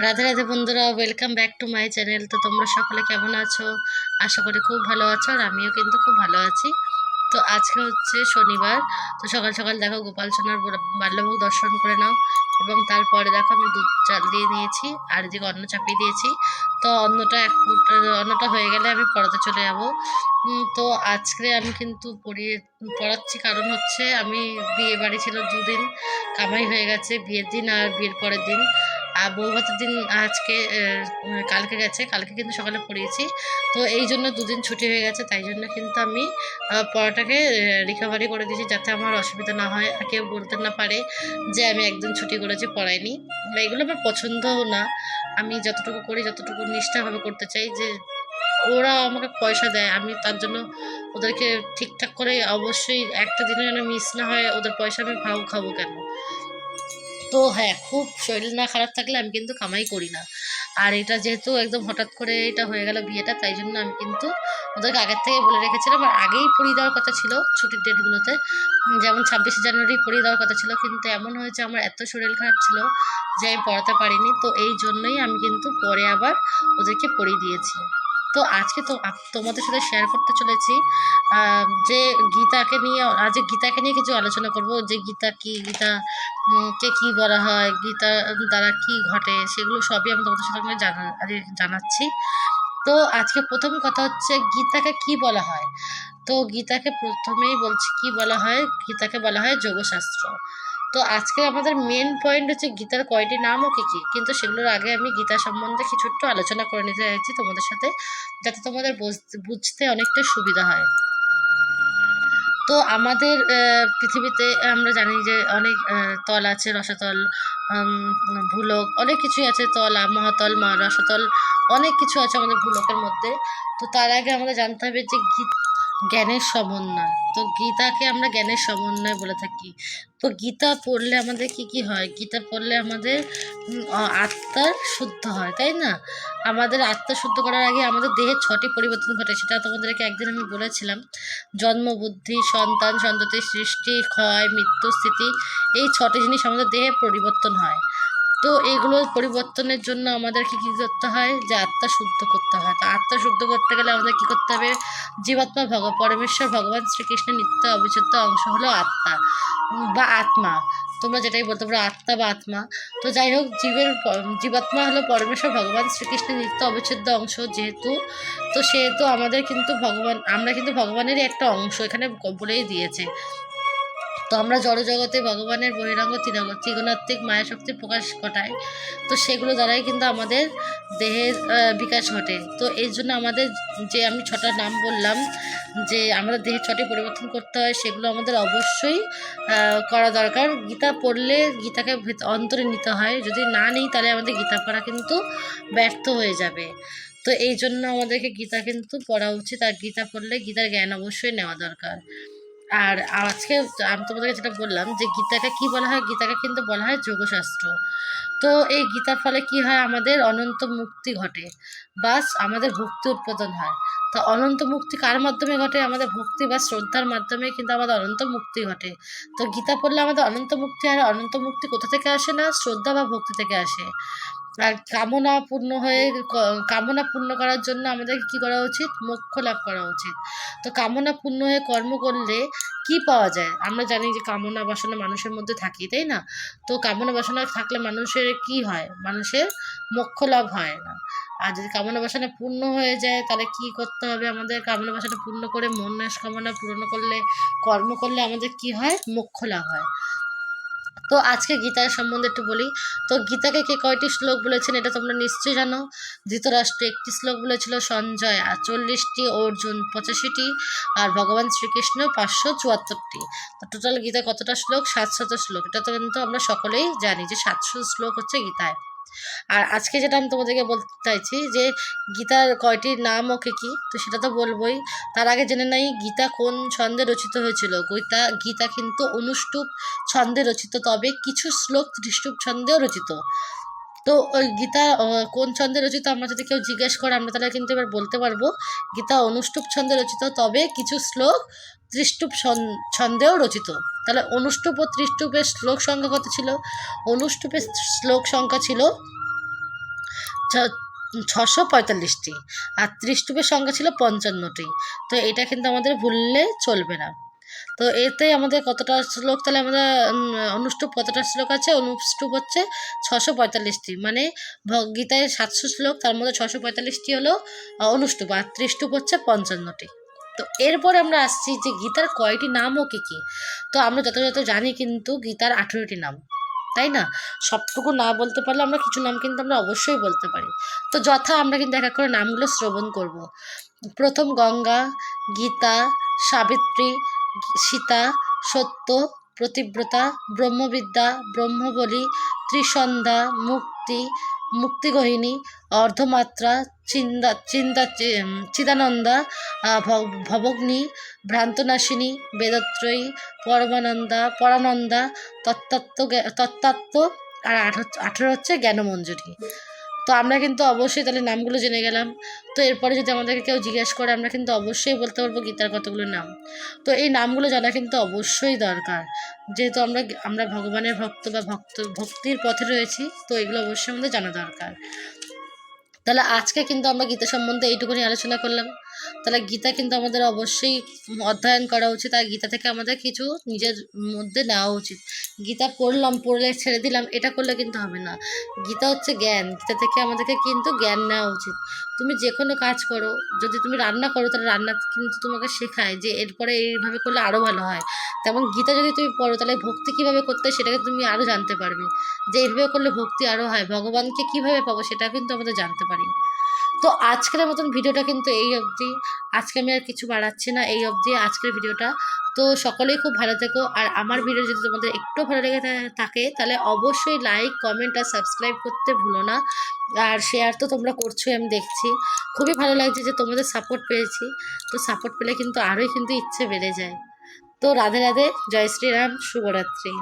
রাধে রাধে বন্ধুরা welcome back to my channel তো তোমরা সকলে কেমন আছো? আশা করি খুব ভালো আছো আর আমিও কিন্তু খুব ভালো আছি। তো আজকে হচ্ছে শনিবার, তো সকাল সকাল দেখো গোপাল সোনার বাল্যভোগ দর্শন করে নাও এবং তারপরে দেখো আমি দুধ চাল দিয়ে নিয়েছি আর এদিকে অন্ন চাপিয়ে দিয়েছি। তো অন্নটা এক ফুট, অন্নটা হয়ে গেলে আমি পড়াতে চলে যাব। তো আজকে আমি কিন্তু পড়িয়ে পড়াচ্ছি কারণ হচ্ছে আমি বিয়ে বাড়ি ছিল দুদিন, কামাই হয়ে গেছে, বিয়ের দিন আর বিয়ের পরের দিন। আর বৌভাতের দিন আজকে কালকে গেছে, কালকে কিন্তু সকালে পড়িয়েছি। তো এই জন্য দুদিন ছুটি হয়ে গেছে, তাই জন্য কিন্তু আমি পড়াটাকে রিকভারি করে দিয়েছি যাতে আমার অসুবিধা না হয়। আর কেউ বলতে না পারে যে আমি একদিন ছুটি করেছি, পড়াইনি। এগুলো আমার পছন্দও না। আমি যতটুকু করি, যতটুকু নিষ্ঠাভাবে করতে চাই যে ওরা আমাকে পয়সা দেয়, আমি তার জন্য ওদেরকে ঠিকঠাক করে অবশ্যই একটা দিনে যেন মিস না হয়, ওদের পয়সা আমি ভাও খাব কেন? তো হ্যাঁ খুব শরীর না খারাপ থাকলে আমি কিন্তু কামাই করি না। আর এটা যেহেতু একদম হঠাৎ করে এটা হয়ে গেল বিয়েটা, তাই জন্য আমি কিন্তু ওদেরকে আগের থেকে বলে রেখেছিলাম। আর আগেই পড়িয়ে দেওয়ার কথা ছিল ছুটির ডেটগুলোতে। যেমন ছাব্বিশে জানুয়ারি পড়িয়ে দেওয়ার কথা ছিল, কিন্তু এমন হয়েছে আমার এত শরীর খারাপ ছিল যে আমি পড়াতে পারিনি। তো এই জন্যই আমি কিন্তু পরে আবার ওদেরকে পড়িয়ে দিয়েছি। তো আজকে তো তোমাদের সাথে শেয়ার করতে চলেছি যে গীতাকে নিয়ে আজ গীতাকে নিয়ে কিছু আলোচনা করব, যে গীতা কি, গীতা কে কি বলা হয়, গীতা, দ্বারা কি ঘটে, সেগুলো সবই আমি তোমাদের সাথে জানা জানাচ্ছি। তো আজকে প্রথম কথা হচ্ছে গীতাকে কি বলা হয়? তো গীতাকে প্রথমেই বলছি কি বলা হয়? গীতাকে বলা হয় যোগশাস্ত্র। তো আজকে আমাদের মেন পয়েন্ট হচ্ছে গীতার কয়টি নাম ও কী কী? কিন্তু সেগুলোর আগে আমি গীতা সম্বন্ধে কিছু একটু আলোচনা করে নিতে চাইছি তোমাদের সাথে, যাতে তোমাদের বুঝতে অনেকটা সুবিধা হয়। তো আমাদের পৃথিবীতে আমরা জানি যে অনেক তল আছে, রসাতল ভূলোক, অনেক কিছুই আছে, তলা, মহাতল, মা, রসাতল, অনেক কিছু আছে আমাদের ভূলোকের মধ্যে। তো তার আগে আমাদের জানতে হবে যে গীত জ্ঞানের সমন্বয়। তো গীতাকে আমরা জ্ঞানের সমন্বয় বলে থাকি। তো গীতা পড়লে আমাদের কি কি হয়? গীতা পড়লে আমাদের আত্মার শুদ্ধ হয়, তাই না? আমাদের আত্মা শুদ্ধ করার আগে আমাদের দেহের ছটি পরিবর্তন ঘটে, সেটা তোমাদেরকে একদিন আমি বলেছিলাম। জন্ম, বুদ্ধি, সন্তান, সন্ততি, সৃষ্টি, ক্ষয়, মৃত্যু, স্থিতি, এই ছটি জিনিস আমাদের দেহে পরিবর্তন হয়। তো এগুলো পরিবর্তনের জন্য আমাদেরকে কী করতে হয়? যে আত্মা শুদ্ধ করতে হয়। তো আত্মা শুদ্ধ করতে গেলে আমাদের কী করতে হবে? জীবাত্মা ভগ পরমেশ্বর ভগবান শ্রীকৃষ্ণের নিত্য অবিচ্ছেদ্য অংশ হলো আত্মা বা আত্মা। তোমরা যেটাই বলতে পারো আত্মা বা আত্মা। তো যাই হোক, জীবের জীবাত্মা হলো পরমেশ্বর ভগবান শ্রীকৃষ্ণের নিত্য অবিচ্ছেদ্য অংশ যেহেতু। তো সেহেতু আমাদের কিন্তু ভগবান, আমরা কিন্তু ভগবানেরই একটা অংশ এখানে বলেই দিয়েছে। তো আমরা জড়জগতে ভগবানের বহিরঙ্গ ত্রিগুণাত্মিক মায়া শক্তি প্রকাশ ঘটায় তো সেগুলো দ্বারাই কিন্তু আমাদের দেহের বিকাশ ঘটে। তো এই জন্য আমাদের যে আমি ছটা নাম বললাম, যে আমাদের দেহের ছটি পরিবর্তন করতে হয়, সেগুলো আমাদের অবশ্যই করা দরকার। গীতা পড়লে গীতাকে অন্তরে নিতে হয়। যদি না নিই, তাহলে আমাদের গীতা পড়া কিন্তু ব্যর্থ হয়ে যাবে। তো এই জন্য আমাদেরকে গীতা কিন্তু পড়া উচিত। আর গীতা পড়লে গীতার জ্ঞান অবশ্যই নেওয়া দরকার। আর আজকে আমি তোমাদেরকে যেটা বললাম যে গীতাকে কি বলা হয়? গীতাকে কিন্তু বলা হয় যোগশাস্ত্র। তো এই গীতার ফলে কি হয়? আমাদের অনন্ত মুক্তি ঘটে। বাস আমাদের ভক্তি উৎপাদন হয়। তো অনন্ত মুক্তি কার মাধ্যমে ঘটে? আমাদের ভক্তি বা শ্রদ্ধার মাধ্যমে কিন্তু আমাদের অনন্ত মুক্তি ঘটে। তো গীতা পড়লে আমাদের অনন্ত মুক্তি আর অনন্ত মুক্তি কোথা থেকে আসে না? শ্রদ্ধা বা ভক্তি থেকে আসে। আর কামনা পূর্ণ হয়ে কামনা পূর্ণ করার জন্য আমাদের কি করা উচিত? মোক্ষ লাভ করা উচিত। তো কামনা পূর্ণ হয়ে কর্ম করলে কি পাওয়া যায়? আমরা জানি যে কামনা বাসনা মানুষের মধ্যে থাকি তাই না? তো কামনা বাসনা থাকলে মানুষের কি হয়? মানুষের মোক্ষ লাভ হয় না। আর যদি কামনা বাসনা পূর্ণ হয়ে যায়, তাহলে কি করতে হবে আমাদের? কামনা বাসনা পূর্ণ করে মন কামনা পূর্ণ করলে, কর্ম করলে আমাদের কি হয়? মোক্ষ লাভ হয়। তো আজকে গীতার সম্বন্ধে একটু বলি। তো গীতাকে কে কয়টি শ্লোক বলেছেন এটা তোমরা নিশ্চয়ই জানো। ধৃতরাষ্ট্র একটি শ্লোক বলেছিল, সঞ্জয় চল্লিশটি, অর্জুন পঁচাশিটি আর ভগবান শ্রীকৃষ্ণ পাঁচশো চুয়াত্তরটি। তো টোটাল গীতা কতটা শ্লোক? সাতশত শ্লোক। এটা তো কিন্তু আমরা সকলেই জানি যে সাতশো শ্লোক হচ্ছে গীতায়। আর আজকে যেটা আমি তোমাদেরকে বলতে চাইছি যে গীতার কয়টির নাম ওকে কি তো সেটা তো বলবোই। তার আগে জেনে নাই গীতা কোন ছন্দে রচিত হয়েছিল। গীতা গীতা কিন্তু অনুষ্টুপ ছন্দে রচিত, তবে কিছু শ্লোক দৃষ্টুপ ছন্দেও রচিত। তো ওই গীতা কোন ছন্দে রচিত আমরা যদি কেউ জিজ্ঞেস করে, আমরা তাহলে কিন্তু এবার বলতে পারব। গীতা অনুষ্টুপ ছন্দে রচিত, তবে কিছু শ্লোক ত্রিষ্টুপ ছন- ছন্দেও রচিত। তাহলে অনুষ্টুপ ও ত্রিষ্টুপের শ্লোক সংখ্যা কত ছিল? অনুষ্টুপের শ্লোক সংখ্যা ছিল ছশো পঁয়তাল্লিশটি, আর ত্রিষ্টুপের সংখ্যা ছিল পঞ্চান্নটি। তো এটা কিন্তু আমাদের ভুললে চলবে না। তো এতে আমাদের কতটা শ্লোক? তাহলে আমাদের উম, অনুষ্টুপ কতটা শ্লোক আছে? অনুষ্টুপ হচ্ছে ছশো পঁয়তাল্লিশটি। মানে গীতায় সাতশো শ্লোক তার মধ্যে ছশো পঁয়তাল্লিশটি হলো আহ, অনুষ্টুপ আর ত্রিষ্টুপ হচ্ছে পঞ্চান্নটি। তো এরপরে আমরা আসছি যে গীতার কয়টি নাম ও কী কী? তো আমরা যথাযথ জানি কিন্তু গীতার আঠেরোটি নাম। তাই না? সবটুকু না বলতে পারলে আমরা কিছু নাম কিন্তু আমরা অবশ্যই বলতে পারি। তো যথা আমরা কিন্তু এক এক করে নামগুলো শ্রবণ করব। প্রথম গঙ্গা গীতা সাবিত্রী সীতা, সত্য, প্রতিব্রতা, ব্রহ্মবিদ্যা, ব্রহ্মবলী, ত্রিসন্ধ্যা, মুক্তি, মুক্তিগহিনী, অর্ধমাত্রা চিন্দা চিন্দা চিদানন্দা ভবগ্নি, ভ্রান্তনাশিনী, বেদত্রয়ী, পরমানন্দা, পরানন্দা তত্ত্ব তত্ত্বাত্ম, আর আঠেরো হচ্ছে জ্ঞানমঞ্জুরি। তো আমরা কিন্তু অবশ্যই তাহলে নামগুলো জেনে গেলাম। তো এরপরে যদি আমাদেরকে কেউ জিজ্ঞেস করে, আমরা কিন্তু অবশ্যই বলতে পারব গীতার কতগুলো নাম। তো এই নামগুলো জানা কিন্তু অবশ্যই দরকার। যেহেতু আমরা আমরা ভগবানের ভক্ত বা ভক্ত, ভক্তির পথে রয়েছি, তো এগুলো অবশ্যই আমাদের জানা দরকার। তাহলে আজকে কিন্তু আমরা গীতা সম্বন্ধে এইটুকুনি আলোচনা করলাম। তাহলে গীতা কিন্তু আমাদের অবশ্যই অধ্যয়ন করা উচিত আর গীতা থেকে আমাদের কিছু নিজের মধ্যে নেওয়া উচিত। গীতা পড়লাম, পড়লে ছেড়ে দিলাম, এটা করলে কিন্তু হবে না। গীতা হচ্ছে জ্ঞান, গীতা থেকে আমাদেরকে কিন্তু জ্ঞান নেওয়া উচিত। তুমি যে কোনো কাজ করো, যদি তুমি রান্না করো, তাহলে রান্না কিন্তু তোমাকে শেখায় যে এরপরে এইভাবে করলে আরও ভালো হয়। তেমন গীতা যদি তুমি পড়ো, তাহলে ভক্তি কীভাবে করতে হয় সেটাকে তুমি আরও জানতে পারবে। যে এইভাবে করলে ভক্তি আরও হয়, ভগবানকে কীভাবে পাবো সেটা কিন্তু আমাদের জানতে পারি। তো আজকের মতন ভিডিওটা কিন্তু এই অবধি। আজকে আমি আর কিছু বাড়াচ্ছি না এই অবধি আজকের ভিডিওটা। তো সকলেই খুব ভালো থেকো। আর আমার ভিডিও যদি তোমাদের একটু ভালো লেগে থাকে, তাহলে অবশ্যই লাইক কমেন্ট আর সাবস্ক্রাইব করতে ভুলো না। আর শেয়ার তো তোমরা করছোই, আমি দেখছি। খুবই ভালো লাগছে যে তোমাদের সাপোর্ট পেয়েছি। তো সাপোর্ট পেলে কিন্তু আরোই কিন্তু ইচ্ছে বেড়ে যায়। তো রাধে রাধে, জয় শ্রীরাম, শুভরাত্রি।